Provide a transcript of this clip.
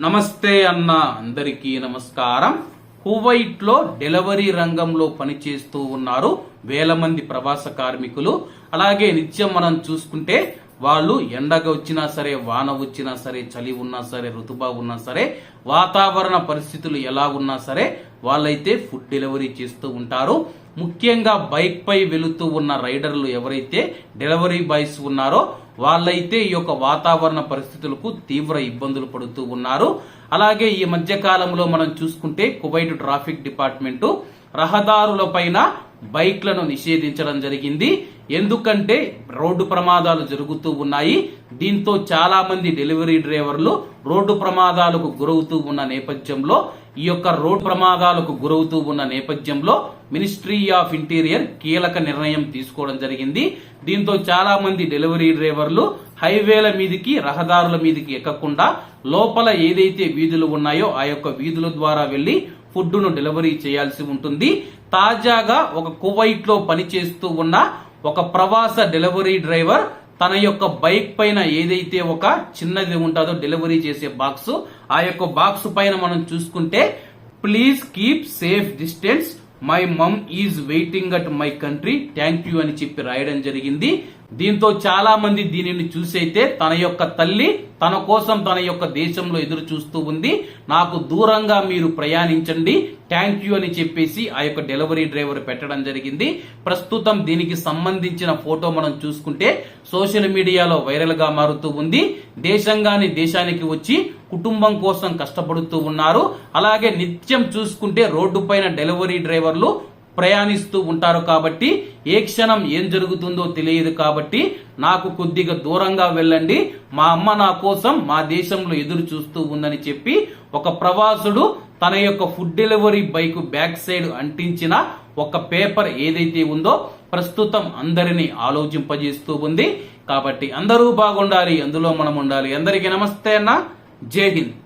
నమస్తే అన్న అందరికీ నమస్కారం. కువైట్లో డెలివరీ రంగంలో పనిచేస్తూ ఉన్నారు వేల మంది ప్రవాస కార్మికులు. అలాగే నిత్యం మనం చూసుకుంటే వాళ్ళు ఎండగా వచ్చినా సరే వాన వచ్చినా సరే చలి ఉన్నా సరే ఋతుబా ఉన్నా సరే వాతావరణ పరిస్థితులు ఎలా ఉన్నా సరే వాళ్ళైతే ఫుడ్ డెలివరీ చేస్తూ ఉంటారు. ముఖ్యంగా బైక్ పై వెళుతూ ఉన్న రైడర్లు ఎవరైతే డెలివరీ బాయ్స్ ఉన్నారో వాళ్ళైతే ఈ యొక్క వాతావరణ పరిస్థితులకు తీవ్ర ఇబ్బందులు పడుతూ ఉన్నారు. అలాగే ఈ మధ్య కాలంలో మనం చూసుకుంటే కువైట్ ట్రాఫిక్ డిపార్ట్మెంటు రహదారుల పైన బైక్లను నిషేధించడం జరిగింది. ఎందుకంటే రోడ్డు ప్రమాదాలు జరుగుతూ ఉన్నాయి. దీంతో చాలా మంది డెలివరీ డ్రైవర్లు రోడ్డు ప్రమాదాలకు గురవుతూ ఉన్న నేపథ్యంలో ఈ యొక్క రోడ్డు ప్రమాదాలకు గురవుతూ ఉన్న నేపథ్యంలో మినిస్ట్రీ ఆఫ్ ఇంటీరియర్ కీలక నిర్ణయం తీసుకోవడం జరిగింది. దీంతో చాలా మంది డెలివరీ డ్రైవర్లు హైవేల మీదకి రహదారుల మీదకి ఎక్కకుండా లోపల ఏదైతే వీధులు ఉన్నాయో ఆ యొక్క వీధుల ద్వారా వెళ్ళి ఫుడ్ను డెలివరీ చేయాల్సి ఉంటుంది. తాజాగా ఒక కువైట్లో పనిచేస్తూ ఉన్న ఒక ప్రవాస డెలివరీ డ్రైవర్ తన యొక్క బైక్ పైన ఏదైతే ఒక చిన్నది ఉంటుందో డెలివరీ చేసే బాక్స్ ఆ యొక్క బాక్స్ పైన మనం చూసుకుంటే please keep safe distance my mum is waiting at my country thank you అని చెప్పి రాయడం జరిగింది. దీంతో చాలా మంది దీనిని చూసైతే తన యొక్క తల్లి తన కోసం తన యొక్క దేశంలో ఎదురు చూస్తూ ఉంది. నాకు దూరంగా మీరు ప్రయాణించండి. థ్యాంక్ యూ అని చెప్పేసి ఆ యొక్క డెలివరీ డ్రైవర్ పెట్టడం జరిగింది. ప్రస్తుతం దీనికి సంబంధించిన ఫోటో మనం చూసుకుంటే సోషల్ మీడియాలో వైరల్గా మారుతూ ఉంది. దేశంగాని దేశానికి వచ్చి కుటుంబం కోసం కష్టపడుతూ ఉన్నారు. అలాగే నిత్యం చూసుకుంటే రోడ్డు పైన డెలివరీ డ్రైవర్లు ప్రయాణిస్తూ ఉంటారు కాబట్టి ఏ క్షణం ఏం జరుగుతుందో తెలియదు కాబట్టి నాకు కొద్దిగా దూరంగా వెళ్ళండి. మా అమ్మ నా కోసం మా దేశంలో ఎదురు చూస్తూ ఉందని చెప్పి ఒక ప్రవాసుడు తన యొక్క food delivery bike back side అంటించిన ఒక పేపర్ ఏదైతే ఉందో ప్రస్తుతం అందరినీ ఆలోచింపజేస్తూ ఉంది. కాబట్టి అందరూ బాగుండాలి అందులో మనం ఉండాలి. అందరికీ నమస్తే అన్న. జై హింద్.